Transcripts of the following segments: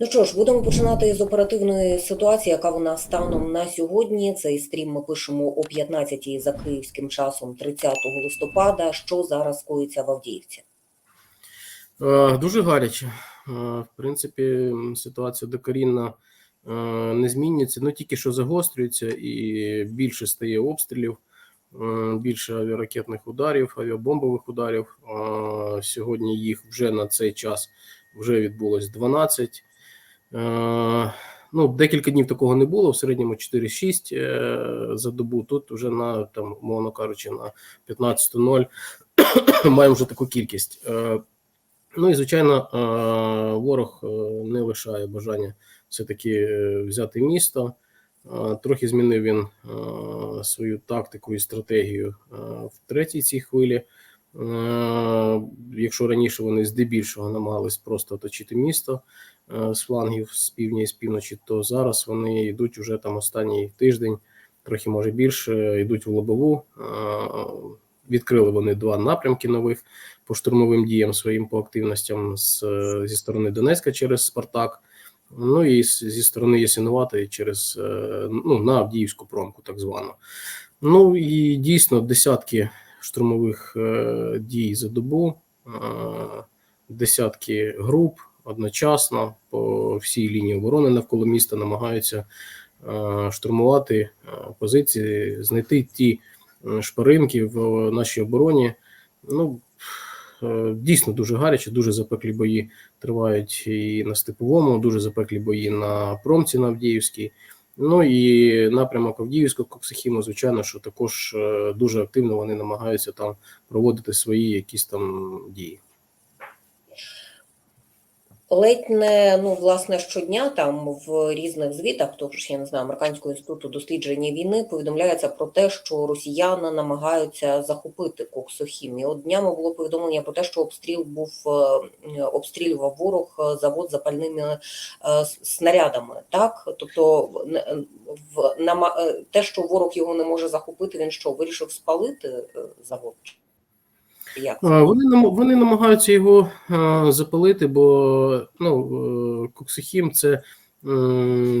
Ну що ж, будемо починати з оперативної ситуації, яка вона станом на сьогодні. Цей стрім ми пишемо о 15-й за київським часом 30 листопада. Що зараз коїться в Авдіївці? Е, Дуже гаряче. Е, В принципі, ситуація докорінно е, не змінюється, ну тільки що загострюється і більше стає обстрілів, більше авіаракетних ударів, авіабомбових ударів. Сьогодні їх вже на цей час вже відбулось 12. Е, Ну, декілька днів такого не було, в середньому 4-6 е, за добу. Тут вже на там, умовно кажучи, на 15.00 маємо вже таку кількість. Е, Ну і звичайно, ворог не лишає бажання все-таки взяти місто. Трохи змінив він свою тактику і стратегію в третій цій хвилі. Якщо раніше вони здебільшого намагались просто оточити місто е, з флангів з півдня і з півночі, то зараз вони йдуть уже там останній тиждень, трохи може більше, йдуть в лобову. Е, Відкрили вони два напрямки нових по штурмовим діям своїм по активностям з, зі сторони Донецька через Спартак, ну і зі сторони Ясинуватої через е, ну, на Авдіївську промку, так звану. Ну і дійсно десятки штурмових дій за добу, десятки груп одночасно по всій лінії оборони навколо міста намагаються е, штурмувати е, позиції, знайти ті е, шпаринки в нашій обороні. Ну, е, дійсно дуже гаряче, дуже запеклі бої тривають і на Степовому, дуже запеклі бої на промці на Авдіївській. Ну і напрямок Авдіївського Коксихіму, звичайно, що також е, дуже активно вони намагаються там проводити свої якісь там дії. Ледь не ну власне щодня там в різних звітах, тож я не знаю, американського інституту дослідження війни повідомляється про те, що росіяни намагаються захопити Коксохім. І От днями було повідомлення про те, що обстріл був е, обстрілював ворог е, завод запальними е, снарядами. Так, тобто в- нама- те, що ворог його не може захопити, він що вирішив спалити завод? Як? Вони вони намагаються його запалити, бо ну, е, коксохім це,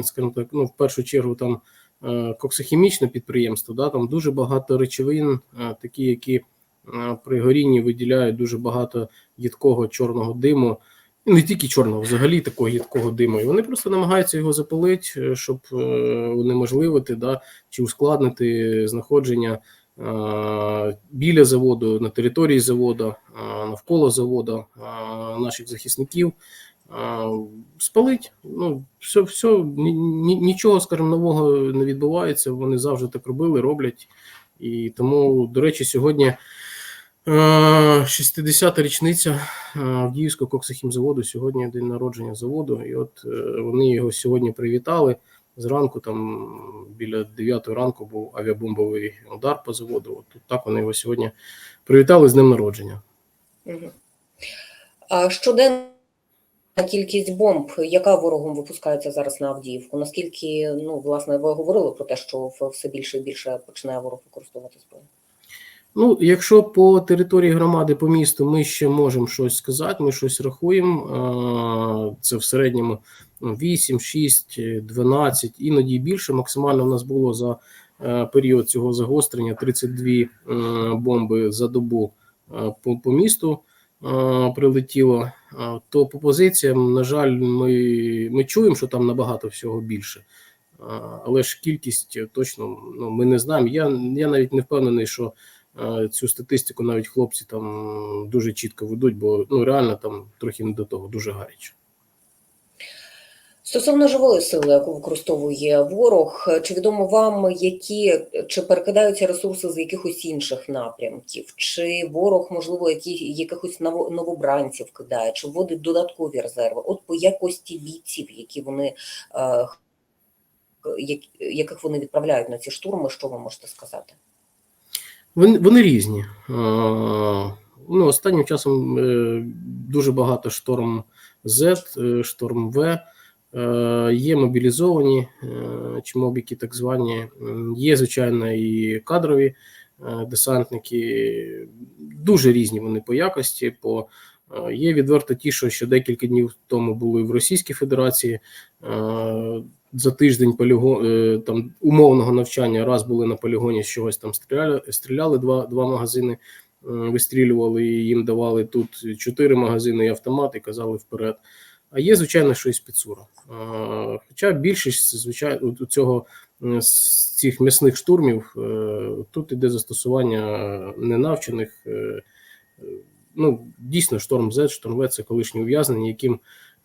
скажімо так, ну, в першу чергу там е, коксохімічне підприємство, да, там дуже багато речовин, е, такі, які при горінні виділяють дуже багато їдкого чорного диму. Не тільки чорного, взагалі такого їдкого диму. І вони просто намагаються його запалити, щоб унеможливити да, чи ускладнити знаходження біля заводу, на території заводу, навколо заводу наших захисників. Спалить. Ну, все, все, ні- ні- нічого, скажімо, нового не відбувається. Вони завжди так робили, роблять. І тому, до речі, сьогодні е, 60-та річниця Авдіївського коксохімзаводу. Сьогодні день народження заводу. І от е, вони його сьогодні привітали. Зранку, там біля 9 ранку, був авіабомбовий удар по заводу. От так вони його сьогодні привітали з днем народження. А щоденна кількість бомб, яка ворогом випускається зараз на Авдіївку? Наскільки, ну, власне, ви говорили про те, що все більше і більше починає ворог використовувати зброю? Ну, якщо по території громади, по місту, ми ще можемо щось сказати, ми щось рахуємо. Це в середньому ну, 8, 6, 12, іноді більше. Максимально в нас було за е, період цього загострення 32 е, бомби за добу е, по, по місту прилетіло. То по позиціям, на жаль, ми, ми чуємо, що там набагато всього більше. Але ж кількість точно ну, ми не знаємо. Я, я навіть не впевнений, що цю статистику навіть хлопці там дуже чітко ведуть, бо ну реально там трохи не до того, дуже гаряче. Стосовно живої сили, яку використовує ворог, чи відомо вам, які чи перекидаються ресурси з якихось інших напрямків, чи ворог, можливо, які якихось ново- новобранців кидає, чи вводить додаткові резерви? От по якості бійців, які вони е, як- яких вони відправляють на ці штурми, що ви можете сказати? Вони, вони різні. Ну, останнім часом е, дуже багато шторм Z, е, шторм В. Е, є мобілізовані чи мобіки, так звані. Є, звичайно, і кадрові десантники. Дуже різні вони по якості, по Є відверто ті, що ще декілька днів тому були в Російській Федерації. Е, За тиждень полігон е, там умовного навчання раз були на полігоні, з чогось там стріляли, стріляли два, два магазини, е, вистрілювали і їм давали тут чотири магазини і автомат, і казали вперед. А є, звичайно, що і спецура. Е, Хоча більшість, звичайно, цього е, з цих м'ясних штурмів е, тут іде застосування ненавчених. Е, е, Ну, дійсно, шторм Z, шторм В це колишні ув'язнені, яким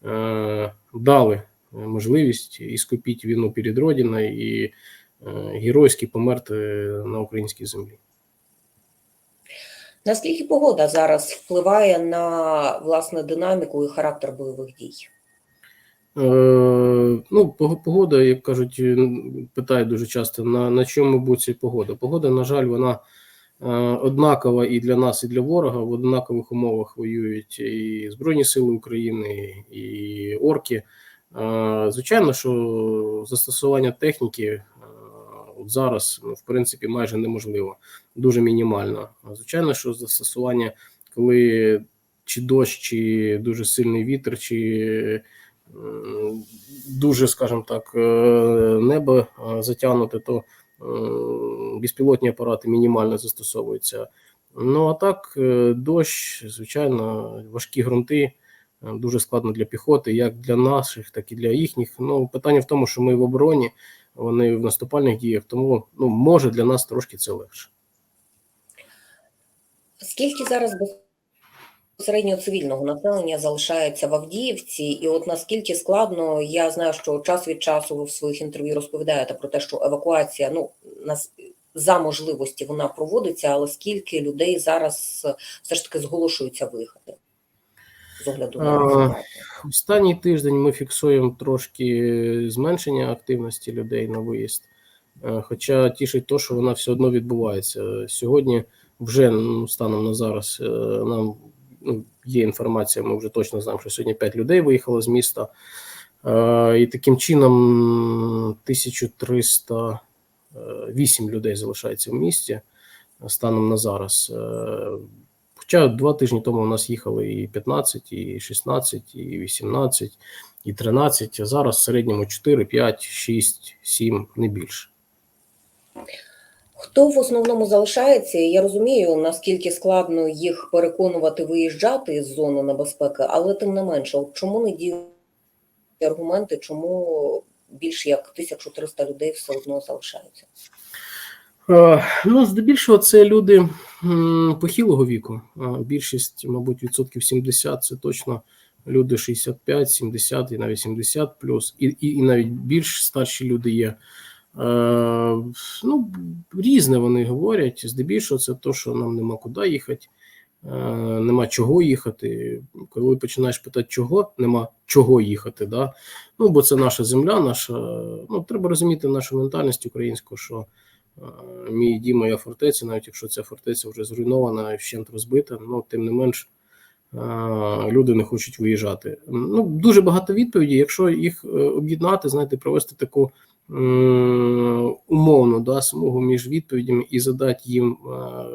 е, дали можливість іскупити війну перед Родиною і е, геройськи померти на українській землі. Наскільки погода зараз впливає на власне динаміку і характер бойових дій? Е, ну, погода, як кажуть, е, питають дуже часто, на, на чому буде погода. Погода, на жаль, вона е, однакова і для нас, і для ворога. В однакових умовах воюють і Збройні Сили України, і орки. Е, звичайно, що застосування техніки е, от зараз, ну, в принципі, майже неможливо, дуже мінімально. Звичайно, що застосування, коли чи дощ, чи дуже сильний вітер, чи дуже, скажімо так, небо затягнуте, то безпілотні апарати мінімально застосовуються. Ну а так, е, дощ, звичайно, важкі ґрунти. е, Дуже складно для піхоти, як для наших, так і для їхніх. Ну, питання в тому, що ми в обороні, вони в наступальних діях, тому ну, може для нас трошки це легше. Скільки зараз безпосередньо цивільного населення залишається в Авдіївці, і от наскільки складно, я знаю, що час від часу ви в своїх інтерв'ю розповідаєте про те, що евакуація, ну нас за можливості вона проводиться, але скільки людей зараз е, все ж таки зголошуються виїхати з огляду на Останній тиждень ми фіксуємо трошки зменшення активності людей на виїзд. Е, Хоча тішить то, що вона все одно відбувається. Сьогодні вже ну, станом на зараз е, нам ну, є інформація, ми вже точно знаємо, що сьогодні 5 людей виїхало з міста. Е, І таким чином 1308 людей залишається в місті станом на зараз. Е, Хоча два тижні тому у нас їхали і 15, і 16, і 18, і 13, а зараз в середньому 4, 5, 6, 7, не більше. Хто в основному залишається? Я розумію, наскільки складно їх переконувати виїжджати з зони небезпеки, але тим не менше, от чому не діють аргументи, чому більш як 1300 людей все одно залишаються? Е, Ну, здебільшого, це люди похилого віку. Е, Більшість, мабуть, відсотків 70 це точно люди 65, 70 і навіть 70 плюс, і, і, і навіть більш старші люди є. Е, ну, різне вони говорять. Здебільшого, це то, що нам нема куди їхати, е, нема чого їхати. Коли починаєш питати, чого, нема чого їхати. Да? Ну, бо це наша земля, наша. Ну, треба розуміти нашу ментальність українську, що е, мій дім, моя фортеця, навіть якщо ця фортеця вже зруйнована і вщент розбита, ну тим не менш. Люди не хочуть виїжджати. Ну дуже багато відповідей. Якщо їх об'єднати, знаєте, провести таку м, умовну да, смугу між відповідями і задати їм, е,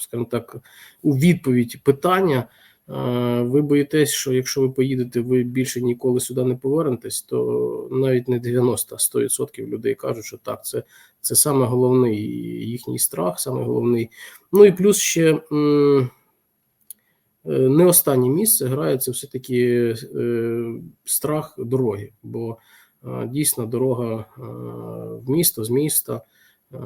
скажімо так, у відповідь питання. Е, Ви боїтесь, що якщо ви поїдете, ви більше ніколи сюди не повернетесь, то навіть не 90, а 100% людей кажуть, що так, це, це саме головний їхній страх, саме головний. Ну і плюс ще е, не останнє місце грає це все-таки е, страх дороги, бо е, дійсно дорога е, в місто з міста е,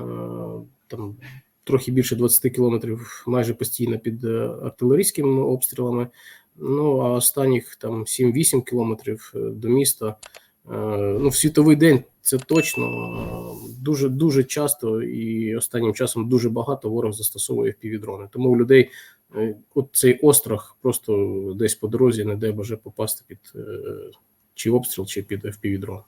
там трохи більше 20 кілометрів майже постійно під е, артилерійськими обстрілами. Ну а останніх там 7-8 кілометрів е, до міста. е, Ну, в світовий день це точно е, дуже дуже часто і останнім часом дуже багато ворог застосовує впівдрони. Тому у людей е, от цей острах просто десь по дорозі не де баже попасти під е, чи обстріл, чи під впівдрон.